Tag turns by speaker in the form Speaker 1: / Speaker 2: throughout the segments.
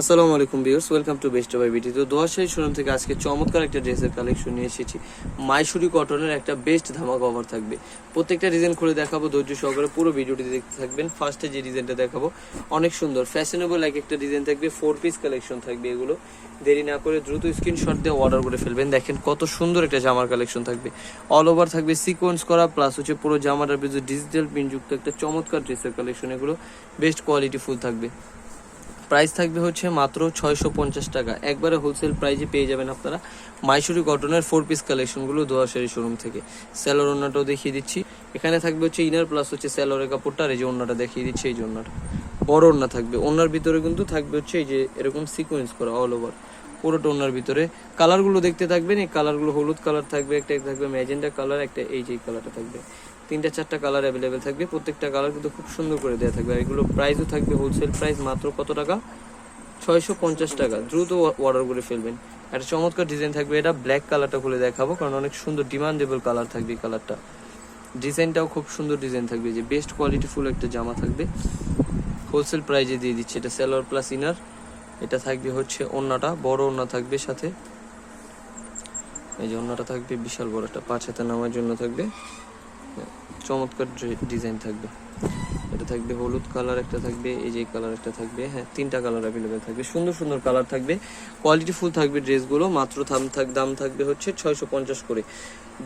Speaker 1: আসসালামু আলাইকুম viewers, welcome to best buy BT তো দোয়াশাহী শোরুম থেকে আজকে চমৎকার একটা ড্রেসের কালেকশন নিয়ে এসেছি। মাইসুরি কটনের একটা বেস্ট ধামাকা অফার থাকবে। প্রত্যেকটা ডিজাইন খুলে দেখাবো, ধৈর্য সহকারে পুরো ভিডিওটি দেখতে থাকবেন। ফার্স্টে যে ডিজাইনটা দেখাবো, অনেক সুন্দর ফ্যাশনেবল এক একটা ডিজাইন থাকবে ফোর পিস কালেকশন থাকবে এগুলো। দেরি না করে দ্রুত স্ক্রিনশট দিয়ে অর্ডার করে ফেলবেন। দেখেন কত সুন্দর একটা জামার কালেকশন থাকবে। অল ওভার থাকবে সিকোয়েন্স করা প্লাস হচ্ছে পুরো জামাটার ভিতরে ডিজিটাল প্রিন্টযুক্ত একটা চমৎকার ড্রেসের কালেকশন এগুলো। বেস্ট কোয়ালিটি ফুল থাকবে। প্রাইস থাকবে হচ্ছে মাত্র ছয়শো পঞ্চাশ টাকা। একবারে হোলসেল প্রাইজে পেয়ে যাবেন আপনারা। মাইসুরি কটনের ফোর পিস কালেকশনগুলো দোয়াশারি শোরুম থেকে। স্যালোর ওনাটাও দেখিয়ে দিচ্ছি। এখানে থাকবে হচ্ছে ইনার প্লাস হচ্ছে স্যালোরের কাপড়টা, আর এই যে ওনাটা দেখিয়ে দিচ্ছি, এই যে ওনাটা বড় ওনা থাকবে। ওনার ভিতরে কিন্তু থাকবে হচ্ছে এই যে এরকম সিকোয়েন্স করা অল ওভার পুরোটা ওনার ভিতরে। কালারগুলো দেখতে থাকবেন, এই কালারগুলো হলুদ কালার থাকবে, একটা থাকবে ম্যাজেন্ডা কালার, একটা এই যে কালারটা থাকবে। তিনটা, চারটা কালার অ্যাভেলেবেল থাকবে, প্রত্যেকটা কালার কিন্তু খুব সুন্দর করে দেওয়া থাকবে। আর এগুলো প্রাইসও থাকবে হোলসেল প্রাইস মাত্র কত টাকা? ছয়শো পঞ্চাশ টাকা। দ্রুত অর্ডার করে ফেলবেন। একটা চমৎকার ডিজাইন থাকবে। এটা ব্ল্যাক কালারটা খুলে দেখাবো, কারণ অনেক সুন্দর ডিমান্ডেবল কালার থাকবে এই কালারটা। ডিজাইনটাও খুব সুন্দর ডিজাইন থাকবে। যে বেস্ট কোয়ালিটি ফুল একটা জামা থাকবে। হোলসেল প্রাইজে দিয়ে দিচ্ছে। এটা সেলোয়ার প্লাস ইনার এটা থাকবে হচ্ছে ওন্নাটা বড় ওন্না থাকবে সাথে। এই যে ওন্নাটা থাকবে, বিশাল বড় একটা, পাঁচ হাতে নামার জন্য থাকবে। চমৎকার ডিজাইন থাকবে। এটা থাকবে হলুদ কালার একটা থাকবে, এই যে কালার একটা থাকবে হ্যাঁ তিনটা কালার অ্যাভেলেবেল থাকবে। সুন্দর সুন্দর কালার থাকবে। কোয়ালিটি ফুল থাকবে ড্রেসগুলো, মাত্র দাম থাক, দাম থাকবে হচ্ছে ছয়শো পঞ্চাশ করে।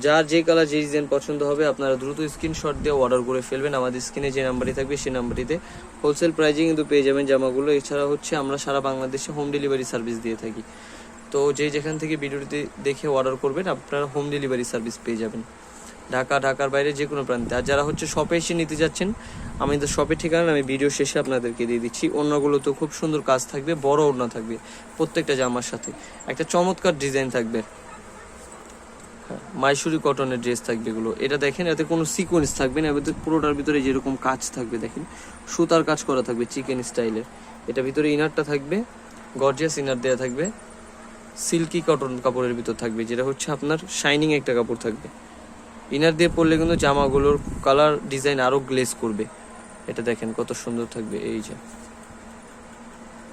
Speaker 1: যার যে কালার যে ডিজাইন পছন্দ হবে, আপনারা দ্রুত স্ক্রিনশট দিয়ে অর্ডার করে ফেলবেন। আমাদের স্ক্রিনে যে নাম্বারটি থাকবে, সেই নাম্বারটিতে হোলসেল প্রাইজে কিন্তু পেয়ে যাবেন জামাগুলো। এছাড়া হচ্ছে আমরা সারা বাংলাদেশে হোম ডেলিভারি সার্ভিস দিয়ে থাকি। তো যে যেখান থেকে ভিডিওটি দেখে অর্ডার করবেন, আপনারা হোম ডেলিভারি সার্ভিস পেয়ে যাবেন। ঢাকা, ঢাকার বাইরে যে কোনো প্রান্তে। আর যারা হচ্ছে শপে এসে নিতে যাচ্ছেন, আমি তো শপের ঠিকানা আমি ভিডিও শেষে আপনাদেরকে দিয়ে দিচ্ছি। অন্যগুলো তো খুব সুন্দর কাজ থাকবে, বড় ওড়না থাকবে, প্রত্যেকটা জামার সাথে। একটা চমৎকার ডিজাইন থাকবে। মাইসুরি কটনের ড্রেস থাকবে এগুলো। এটা দেখেন, এতে কোনো সিকোয়েন্স থাকবে না, এতে পুরোটার ভিতরে যেরকম কাজ থাকবে, দেখেন। সুতার কাজ করা থাকবে চিকেন স্টাইলের এটা ভিতরে ইনারটা থাকবে গর্জিয়াস ইনার দেওয়া থাকবে। সিল্কি কটন কাপড়ের ভিতর থাকবে, যেটা হচ্ছে আপনার শাইনিং একটা কাপড় থাকবে। ইনার দিয়ে পরলে কিন্তু জামাগুলোর কালার ডিজাইন আরও গ্লেজ করবে। এটা দেখেন কত সুন্দর থাকবে এই যে।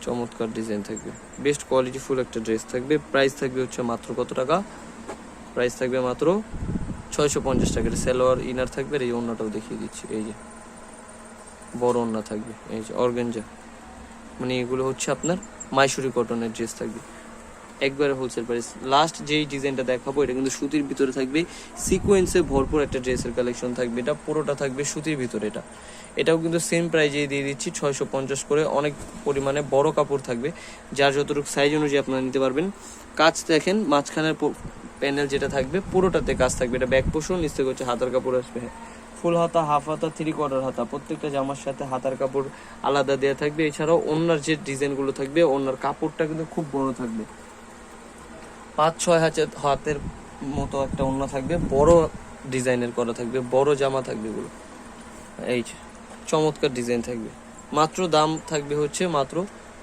Speaker 1: চমৎকার ডিজাইন থাকবে। বেস্ট কোয়ালিটি ফুল একটা ড্রেস থাকবে। প্রাইস থাকবে হচ্ছে মাত্র কত টাকা? প্রাইস থাকবে মাত্র ছয়শো পঞ্চাশ টাকা। এটা সালোয়ার ইনার থাকবে এই অন্যটাও দেখিয়ে দিচ্ছি। এই যে। বড় অন্য থাকবে। এই যে অর্গেঞ্জা মানে এগুলো হচ্ছে আপনার মাইসুরি কটনের ড্রেস থাকবে। একবারে হোলসেল প্রাইস লাস্ট যেই ডিজাইনটা দেখাবো, এটা কিন্তু সুতির ভিতরে থাকবে। সিকোয়েন্সে ভরপুর একটা ড্রেসের কালেকশন থাকবে। এটা পুরোটা থাকবে সুতির ভিতরে এটা। এটাও কিন্তু সেম প্রাইজে দিয়ে দিচ্ছি, ছয়শো পঞ্চাশ করে। অনেক পরিমাণে বড় কাপড় থাকবে। যার যতটুকু সাইজ অনুযায়ী আপনারা নিতে পারবেন। কাজ দেখেন, মাঝখানের প্যানেল যেটা থাকবে, পুরোটাতে কাজ থাকবে। এটা ব্যাক পোষণ নিচ থেকে হচ্ছে হাতার কাপড় আসবে। ফুল হাতা হাফ হাতা থ্রি কোয়ার্টার হাতা। প্রত্যেকটা জামার সাথে হাতার কাপড় আলাদা দেওয়া থাকবে। এছাড়াও অন্যার যে ডিজাইনগুলো থাকবে, অন্যার কাপড়টা কিন্তু খুব বড় থাকবে। পাঁচ ছয় হাজার হাতের মতো একটা অন্য থাকবে, বড় ডিজাইনের করা থাকবে, বড় জামা থাকবে এগুলো। এই চমৎকার ডিজাইন থাকবে। মাত্র দাম থাকবে হচ্ছে মাত্র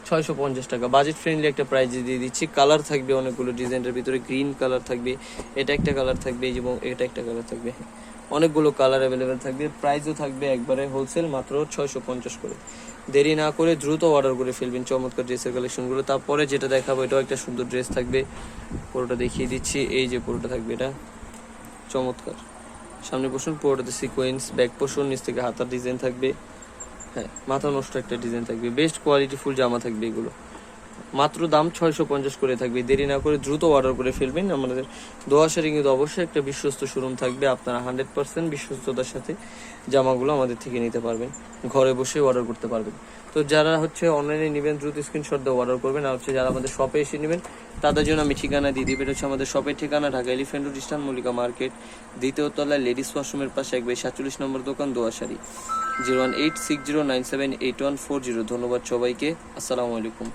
Speaker 1: ছয়শো পঞ্চাশ টাকা। বাজেট ফ্রেন্ডলি একটা প্রাইজে দিয়ে দিচ্ছি। কালার থাকবে অনেকগুলো ডিজাইনের ভিতরে গ্রিন কালার থাকবে, এটা একটা কালার থাকবে এবং এটা একটা কালার থাকবে। অনেকগুলো কালার অ্যাভেলেবেল থাকবে। প্রাইসও থাকবে একবারে হোলসেল মাত্র ছয়শো পঞ্চাশ করে। দেরি না করে দ্রুত অর্ডার করে ফেলবেন। চমৎকার ড্রেসের কালেকশনগুলো তারপরে যেটা দেখাবো, এটাও একটা সুন্দর ড্রেস থাকবে। পুরোটা দেখিয়ে দিচ্ছি। এই যে পুরোটা থাকবে এটা। চমৎকার। সামনে বসুন, পুরোটাতে সিকোয়েন্স ব্যাক পোষণ নিচ থেকে হাতার ডিজাইন থাকবে। হ্যাঁ মাথা নষ্ট একটা ডিজাইন থাকবে। বেস্ট কোয়ালিটি ফুল জামা থাকবে এগুলো। মাত্র দাম ছয়শো পঞ্চাশ করে থাকবে। দেরি না করে দ্রুত অর্ডার করে ফেলবেন। আমাদের দোয়াশারি কিন্তু অবশ্যই একটা বিশ্বস্ত শোরুম থাকবে। আপনারা হান্ড্রেড পার্সেন্ট বিশ্বস্ততার সাথে জামাগুলো আমাদের থেকে নিতে পারবেন। ঘরে বসে অর্ডার করতে পারবেন। তো যারা হচ্ছে অনলাইনে নেবেন, দ্রুত স্ক্রিনশট দিয়ে অর্ডার করবেন। আর হচ্ছে যারা আমাদের শপে এসে নেবেন, তাদের জন্য আমি ঠিকানা দিয়ে এটা হচ্ছে আমাদের শপের ঠিকানা, Dhaka elephant road eastern Mallika market দ্বিতীয় তলায় লেডিস ওয়াশরুমের পাশে একবার সাতচল্লিশ নম্বর দোকান দোয়াশারি zero one eight six zero nine seven eight one four zero ধন্যবাদ সবাইকে। আসসালামু আলাইকুম।